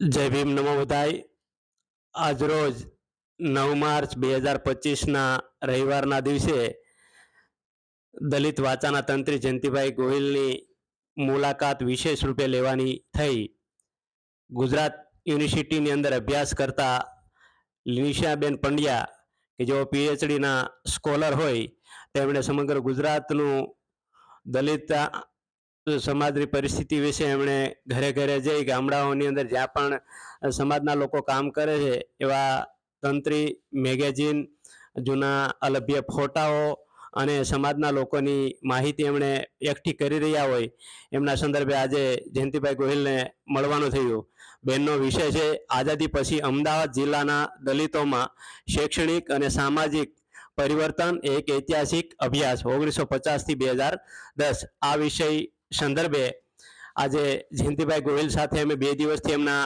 જય ભીમ નમો બધાય. આજરોજ નવ માર્ચ બે હજાર પચીસના રવિવારના દિવસે દલિત વાચાના તંત્રી જયંતિભાઈ ગોહિલની મુલાકાત વિશેષ રૂપે લેવાની થઈ. ગુજરાત યુનિવર્સિટીની અંદર અભ્યાસ કરતા લિનિશાબેન પંડ્યા કે જેઓ પીએચડીના સ્કોલર હોય, તેમણે સમગ્ર ગુજરાતનું દલિત સમાજની પરિસ્થિતિ વિશે એમણે ઘરે ઘરે જઈ ગામડાઓની અંદર જ્યાં પણ સમાજના લોકો કામ કરે છે, એવા તંત્રી, મેગેઝિન, જૂના અલભ્ય ફોટાઓ અને સમાજના લોકોની માહિતી એમણે એકઠી કરી રહ્યા હોય, એમના સંદર્ભે આજે જયંતિભાઈ ગોહિલને મળવાનું થયું. બેનનો વિષય છે, આઝાદી પછી અમદાવાદ જિલ્લાના દલિતોમાં શૈક્ષણિક અને સામાજિક પરિવર્તન, એક ઐતિહાસિક અભ્યાસ ઓગણીસો પચાસથી બે હજાર દસ. આ વિષય સંદર્ભે આજે જયંતિભાઈ ગોહિલ સાથે અમે બે દિવસથી એમના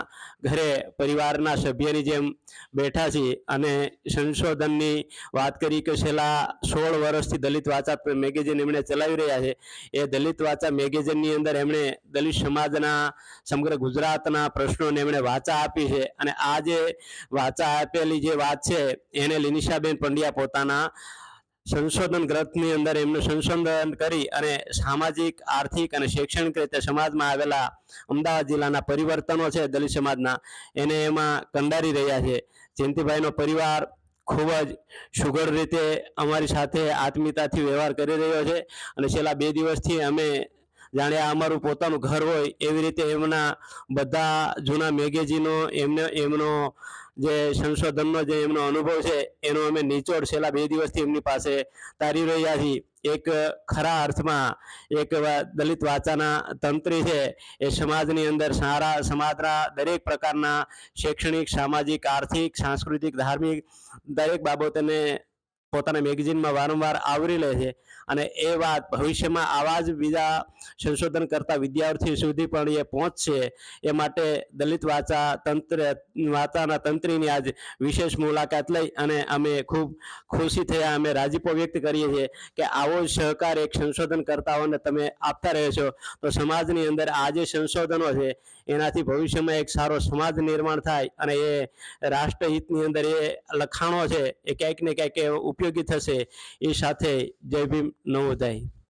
ઘરે પરિવારના સભ્યની જેમ બેઠા છીએ અને સંશોધનની વાત કરી કે છેલ્લા સોળ વર્ષથી દલિત વાચા મેગેઝિન એમણે ચલાવી રહ્યા છે. એ દલિત વાચા મેગેઝિનની અંદર એમણે દલિત સમાજના સમગ્ર ગુજરાતના પ્રશ્નોને એમણે વાચા આપી છે અને આ જે વાચા આપેલી જે વાત છે, એને લિનિશાબેન પંડ્યા પોતાના સંશોધન ગ્રંથની અંદર એમનું સંશોધન કરી અને સામાજિક, આર્થિક અને શૈક્ષણિક રીતે સમાજમાં આવેલા અમદાવાદ જિલ્લાના પરિવર્તનો છે, દલિત સમાજના, એને એમાં કંડારી રહ્યા છે. જયંતિભાઈનો પરિવાર ખૂબ જ સુઘડ રીતે અમારી સાથે આત્મીયતાથી વ્યવહાર કરી રહ્યો છે અને છેલ્લા બે દિવસથી અમે જાણે અમારું પોતાનું ઘર હોય એવી રીતે એમના બધા જૂના મેગેઝીનો એમને, એમનો જે સંશોધનનો જે એમનો અનુભવ છે, એનો અમે નિચોડ છેલ્લા બે દિવસથી એમની પાસે તારી રહ્યા છીએ. એક ખરા અર્થમાં એક દલિત વાચાના તંત્રી છે. એ સમાજની અંદર સારા, સમાજના દરેક પ્રકારના શૈક્ષણિક, સામાજિક, આર્થિક, સાંસ્કૃતિક, ધાર્મિક દરેક બાબતોને પોતાના મેગેઝિનમાં વારંવાર આવરી લે છે. અને એ વાત ભવિષ્યમાં આવા જ બીજા સંશોધન કરતા વિદ્યાર્થીઓ સુધી પણ એ પહોંચશે. એ માટે દલિત વાચા તંત્ર, વાચાના તંત્રીની આજ વિશેષ મુલાકાત લઈ અને અમે ખૂબ ખુશી થયા. અમે રાજીપો વ્યક્ત કરીએ છીએ કે આવો સહકાર એક સંશોધન કરતાઓને તમે આપતા રહેશો તો સમાજની અંદર આ જે સંશોધનો છે એનાથી ભવિષ્યમાં એક સારો સમાજ નિર્માણ થાય અને એ રાષ્ટ્રહિતની અંદર એ લખાણો છે એ ક્યાંક ને ક્યાંક ઉપયોગી થશે એ સાથે જય ભીમ નવોદય.